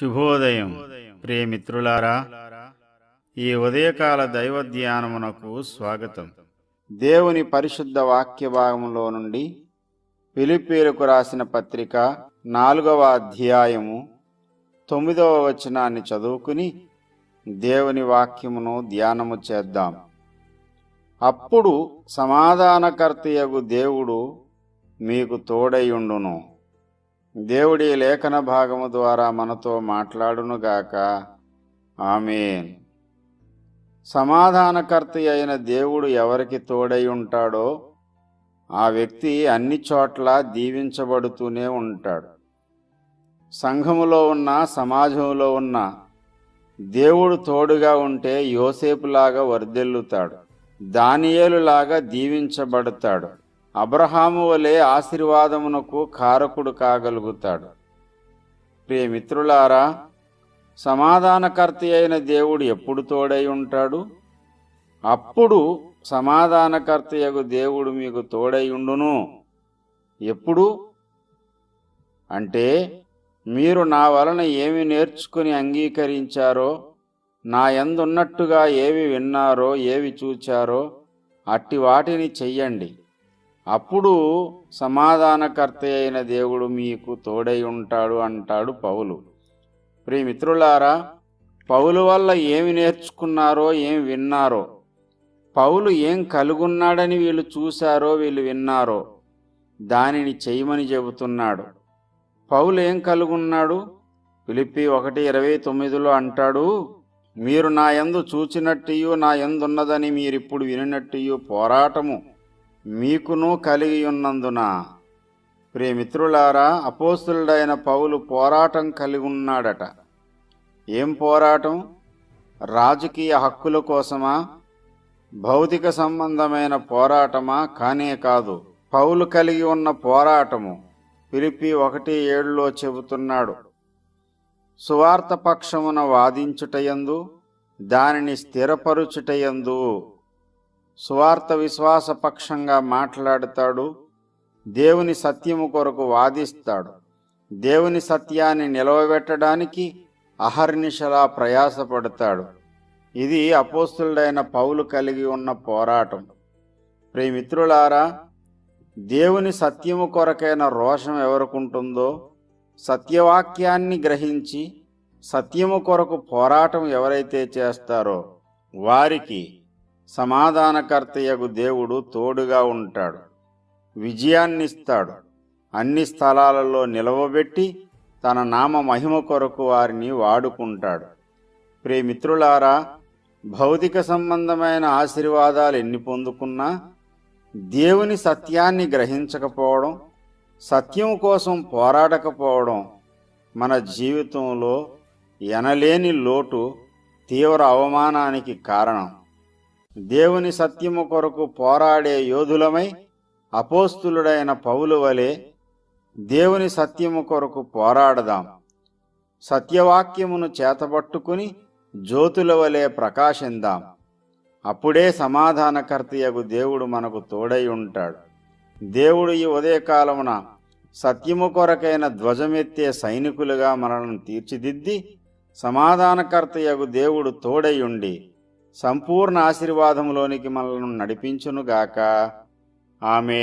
శుభోదయం ప్రియమిత్రులారా. ఈ ఉదయకాల దైవ ధ్యానమునకు స్వాగతం. దేవుని పరిశుద్ధ వాక్య భాగంలో నుండి పిలిపీలకు రాసిన పత్రిక నాలుగవ అధ్యాయము తొమ్మిదవ వచనాన్ని చదువుకుని దేవుని వాక్యమును ధ్యానము చేద్దాం. అప్పుడు సమాధానకర్తయగు దేవుడు మీకు తోడైయుండును. దేవుడి లేఖన భాగము ద్వారా మనతో మాట్లాడునుగాక ఆమెన్. సమాధానకర్త అయిన దేవుడు ఎవరికి తోడై ఉంటాడో ఆ వ్యక్తి అన్ని చోట్ల దీవించబడుతూనే ఉంటాడు. సంఘములో ఉన్న సమాజంలో ఉన్న దేవుడు తోడుగా ఉంటే యోసేపులాగా వర్ధిల్లుతాడు దానియేలులాగా దీవించబడతాడు. అబ్రహాము వలె ఆశీర్వాదమునకు కారకుడు కాగలుగుతాడు. ప్రియమిత్రులారా సమాధానకర్త అయిన దేవుడు ఎప్పుడు తోడై ఉంటాడు? అప్పుడు సమాధానకర్తయగు దేవుడు మీకు తోడై ఉండును. ఎప్పుడు? అంటే మీరు నా వలన ఏమి నేర్చుకుని అంగీకరించారో నా ఎందున్నట్టుగా ఏవి విన్నారో ఏవి చూచారో అట్టి వాటిని చెయ్యండి. అప్పుడు సమాధానకర్త అయిన దేవుడు మీకు తోడై ఉంటాడు అంటాడు పౌలు. ప్రియమిత్రులారా పౌలు వల్ల ఏమి నేర్చుకున్నారో ఏం విన్నారో పౌలు ఏం కలుగున్నాడని వీళ్ళు చూశారో వీళ్ళు విన్నారో దానిని చేయమని చెబుతున్నాడు. పౌలు ఏం కలుగున్నాడు? పిలిపి ఒకటి ఇరవై తొమ్మిదిలో అంటాడు మీరు నా యందు చూచినట్టియు నా ఎందున్నదని మీరిప్పుడు వినినట్టియు పోరాటము మీకును కలిగి ఉన్నందున ప్రియమిత్రులారా అపోస్తులుడైన పౌలు పోరాటం కలిగి ఉన్నాడట ఏం పోరాటం? రాజకీయ హక్కుల కోసమా? భౌతిక సంబంధమైన పోరాటమా? కానే కాదు. పౌలు కలిగి ఉన్న పోరాటము పిలిపి ఒకటి ఏడులో చెబుతున్నాడు. సువార్త పక్షమున వాదించుటయందు దానిని స్థిరపరుచుటయందు. సువార్త విశ్వాస పక్షంగా మాట్లాడతాడు దేవుని సత్యము కొరకు వాదిస్తాడు. దేవుని సత్యాన్ని నిలవబెట్టడానికి అహర్నిశలా ప్రయాసపడతాడు. ఇది అపోస్తుడైన పౌలు కలిగి ఉన్న పోరాటం. ప్రియమిత్రులారా దేవుని సత్యము కొరకైన రోషం ఎవరుకుంటుందో సత్యవాక్యాన్ని గ్రహించి సత్యము కొరకు పోరాటం ఎవరైతే చేస్తారో వారికి సమాధానకర్తయగు దేవుడు తోడుగా ఉంటాడు. విజయాన్నిస్తాడు. అన్ని స్థలాలలో నిలవబెట్టి తన నామ మహిమ కొరకు వారిని వాడుకుంటాడు. ప్రేమిత్రులారా భౌతిక సంబంధమైన ఆశీర్వాదాలు ఎన్ని పొందుకున్నా దేవుని సత్యాన్ని గ్రహించకపోవడం సత్యం కోసం పోరాడకపోవడం మన జీవితంలో ఎనలేని లోటు తీవ్ర అవమానానికి కారణం. దేవుని సత్యము కొరకు పోరాడే యోధులమై అపోస్తులుడైన పౌలు వలె దేవుని సత్యము కొరకు పోరాడదాం. సత్యవాక్యమును చేతబట్టుకుని జ్యోతుల వలె ప్రకాశిందాం. అప్పుడే సమాధానకర్తయగు దేవుడు మనకు తోడై ఉంటాడు. దేవుడు ఈ ఉదయకాలమున సత్యము కొరకైన ధ్వజమెత్తే సైనికులుగా మనలను తీర్చిదిద్ది సమాధానకర్తయగు దేవుడు తోడై ఉండి సంపూర్ణ ఆశీర్వాదంలోనికి మనల్ని నడిపించునుగాక. ఆమె